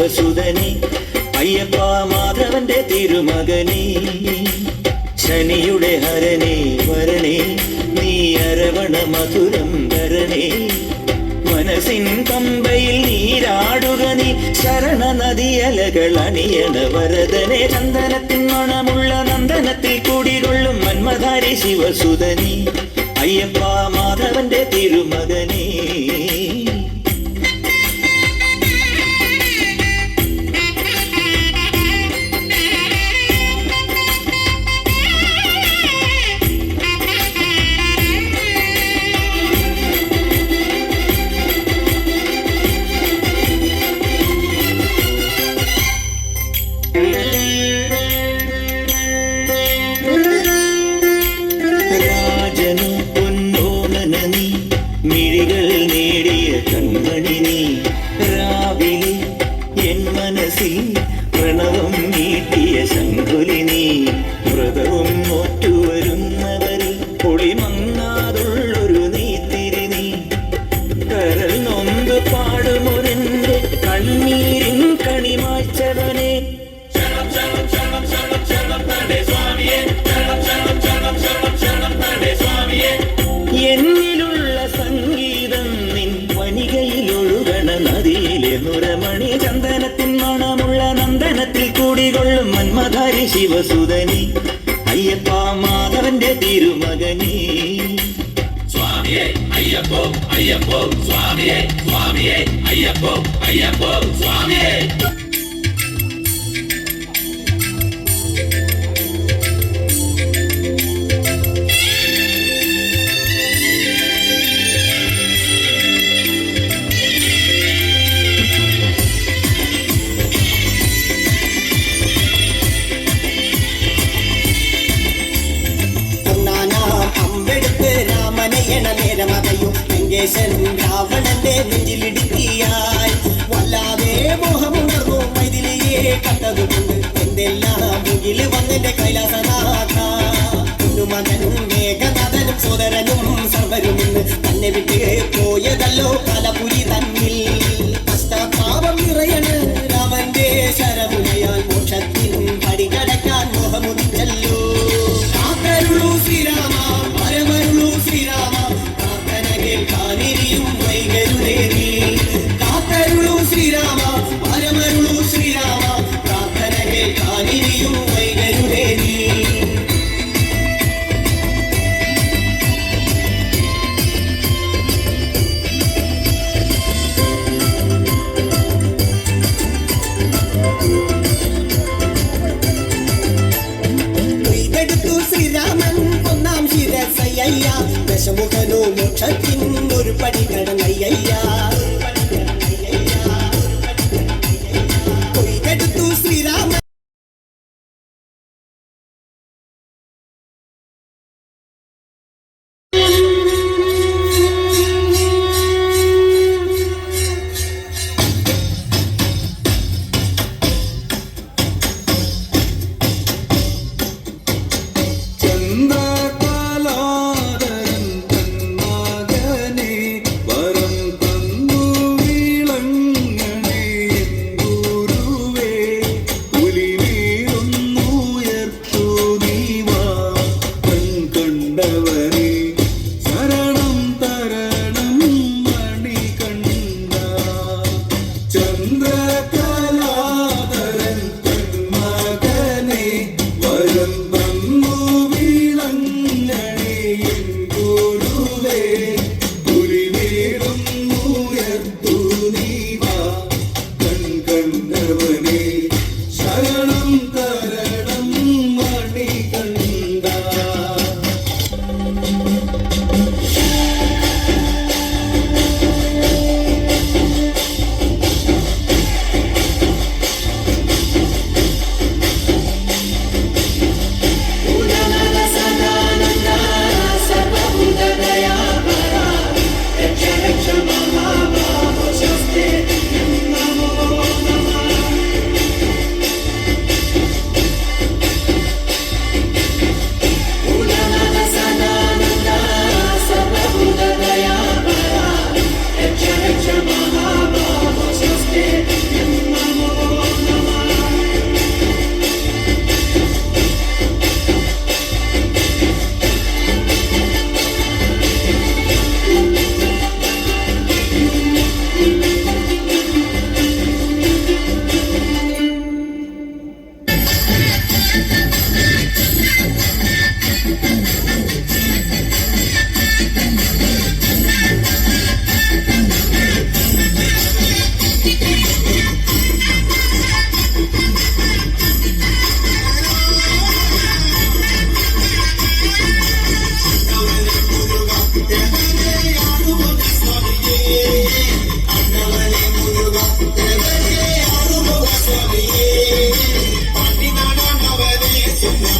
ശിവസുതനെ അയ്യപ്പ മാധവന്റെ തിരുമകനെ. ശനിയുടെ ഹരനെ വരണേ നീ അരവണ മധുരം ധരണേ. മനസ്സിൻ പമ്പയിൽ നീരാടുക നീ ശരണ നദിയലകൾ അണിയണ വരദനെ. ചന്ദനത്തിൻ മണമുള്ള നന്ദനത്തിൽ കുടികൊള്ളും മന്മധാരി ശിവസുതനി അയ്യപ്പ മാധവന്റെ തിരുമകനേ. മന്മധാരി ശിവസുതനി അയ്യപ്പ മാധവന്റെ തിരുമകനി. സ്വാമിയെ അയ്യപ്പോ അയ്യപ്പോ സ്വാമിയെ സ്വാമിയെ അയ്യപ്പോ അയ്യപ്പോ സ്വാമിയെ. മകൻ മേഘനാഥനും സോദരനും സർവരും തന്നെ വിട്ട് പോയതല്ലോ കലപുരി തന്നിൽ. കഷ്ടപാപം നിറയണ് ശരമുനയാൽ മോക്ഷത്തിനും പടികടക്കാൻ മോഹമുദിച്ചല്ലോ ശ്രീരാമ പരമരുളൂ ശ്രീരാമ പ്രാർത്ഥന കേൾക്കാനിരിയും കാക്കരുളൂ ശ്രീരാമ പ്രാർത്ഥന കേൾക്കാനിരിയും വൈകരുതേരി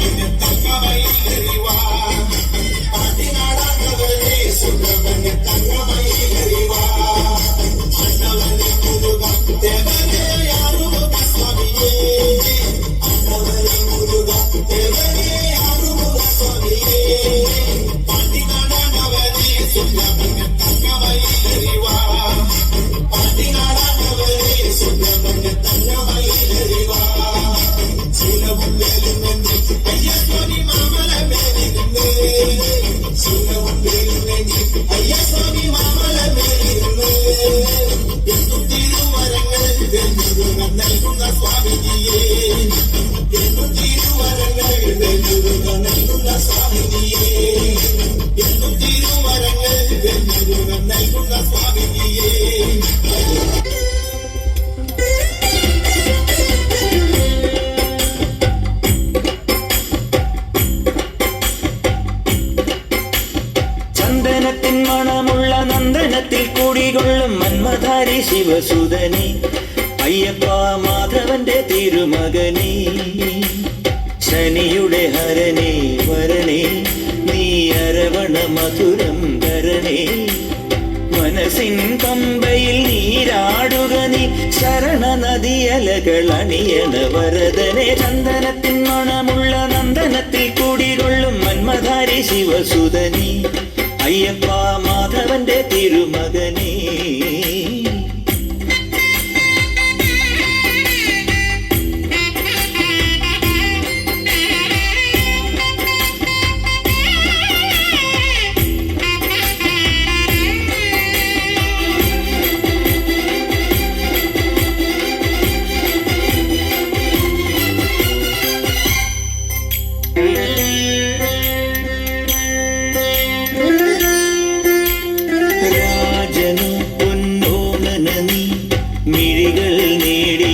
Y va ചന്ദനത്തിൻ മണമുള്ള നന്ദനത്തിൽ കൂടികൊള്ളും മന്മധാരി ശിവസുതനി അയ്യപ്പ മാധവന്റെ തിരുമകനി. ശനിയുടെ ഹരനെ വരണേ നീ അരവണ മധുരം ധരണേ. മനസ്സിൻ പമ്പയിൽ നീരാടുക നീ. ശരണ നദിയലകൾ അണിയണ വരദനെ. ചന്ദനത്തിൻ മണമുള്ള നന്ദനത്തിൽ കൂടികൊള്ളും മന്മധാരി ശിവസുതനി അയ്യപ്പ മാധവന്റെ തിരുമകനേ. விழிகள் நீடி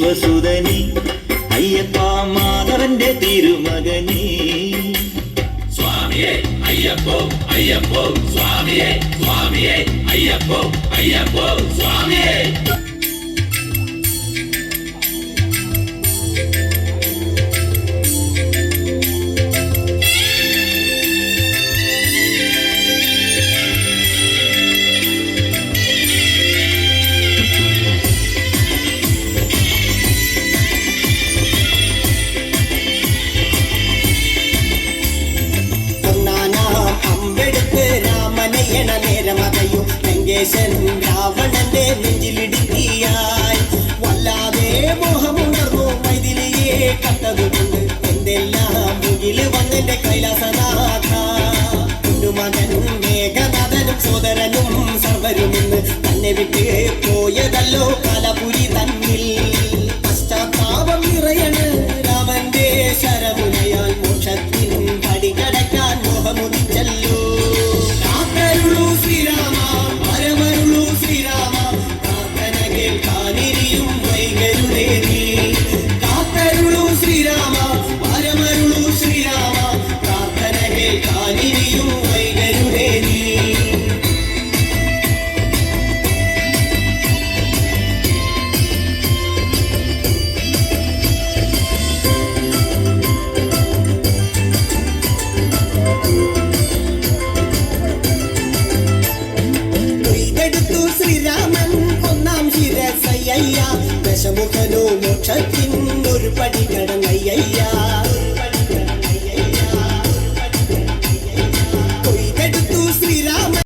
ജീവസുതനി അയ്യപ്പ മാധവന്റെ തിരുമകനി സ്വാമിയെ അയ്യപ്പോ അയ്യപ്പോ സ്വാമിയെ സ്വാമിയെ അയ്യപ്പോ അയ്യപ്പോ സ്വാമിയെ പങ്കെടുത്ത് രാമനയണ നേരമതയും ലങ്കേശൻ രാവണന്റെ നെഞ്ചിലിടുക്കിയായി. വല്ലാതെ മോഹമുണർന്നു മൈതിലിയെ കട്ടതുകൊണ്ട് എന്തെല്ലാം മുകിൽ വന്നെന്റെ കൈലാസനാഥ. കുഞ്ഞുമകനും മേഘനാഥനും സോദരനും സർവരുമെന്ന് തന്നെ വിട്ട് പോയതല്ലോ കാലപു